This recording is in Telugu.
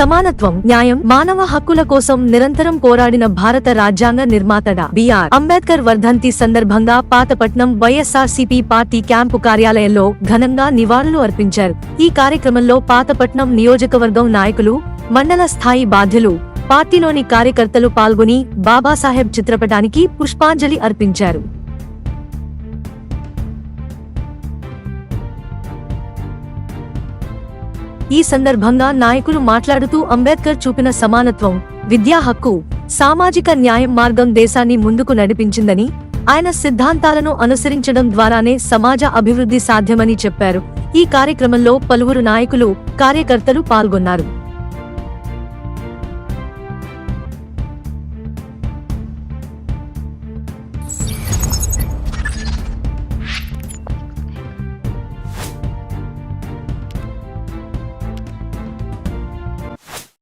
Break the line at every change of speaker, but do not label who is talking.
సమానత్వం న్యాయం మానవ హక్కుల కోసం నిరంతరం పోరాడిన భారత రాజ్యాంగ నిర్మాతడ బిఆర్ అంబేద్కర్ వర్ధంతి సందర్భంగా పాతపట్నం వైఎస్ఆర్సీపీ పార్టీ క్యాంపు కార్యాలయంలో ఘనంగా నివాళులు అర్పించారు. ఈ కార్యక్రమంలో పాతపట్నం నియోజకవర్గం నాయకులు మండల స్థాయి బాధ్యులు పార్టీలోని కార్యకర్తలు పాల్గొని బాబాసాహెబ్ చిత్రపటానికి పుష్పాంజలి అర్పించారు. ఈ సందర్భంగా నాయకులు మాట్లాడుతూ అంబేద్కర్ చూపిన సమానత్వం విద్యా హక్కు సామాజిక న్యాయం మార్గం దేశాన్ని ముందుకు నడిపించిందని ఆయన సిద్ధాంతాలను అనుసరించడం ద్వారానే సమాజ అభివృద్ధి సాధ్యమని చెప్పారు. ఈ కార్యక్రమంలో పలువురు నాయకులు కార్యకర్తలు పాల్గొన్నారు.